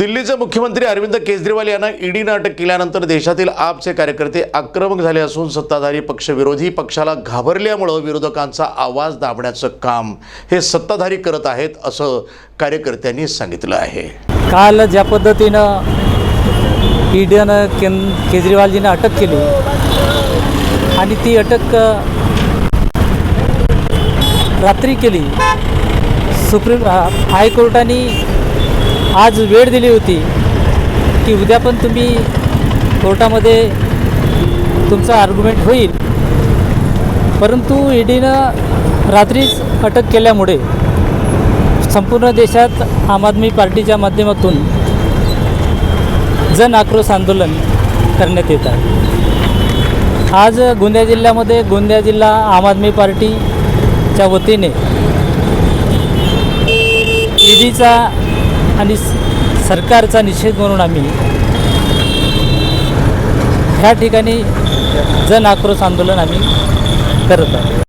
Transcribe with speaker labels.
Speaker 1: दिल्लीचे मुख्यमंत्री अरविंद केजरीवाल यांना ईडीनं अटक केल्यानंतर देशातील आपचे कार्यकर्ते आक्रमक झाले असून सत्ताधारी पक्षविरोधी पक्षाला घाबरल्यामुळं विरोधकांचा आवाज दाबण्याचं काम हे सत्ताधारी करत आहेत असं कार्यकर्त्यांनी सांगितलं आहे.
Speaker 2: काल ज्या पद्धतीनं ईडीनं केन केजरीवालजीनं अटक केली आणि ती अटक रात्री केली सुप्रीम हायकोर्टाने आज वेळ दिली होती की उद्या पण तुम्ही कोर्टामध्ये तुमचा आर्ग्युमेंट होईल. परंतु ईडीनं रात्रीच अटक केल्यामुळे संपूर्ण देशात आम आदमी पार्टीच्या माध्यमातून जन आक्रोश आंदोलन करण्यात येत आहे. आज गोंदिया जिल्ह्यामध्ये गोंदिया जिल्हा आम आदमी पार्टीच्या वतीने ईडीचा आणि सरकारचा निषेध म्हणून आम्ही ह्या ठिकाणी जन आक्रोश आंदोलन आम्ही करत आहोत.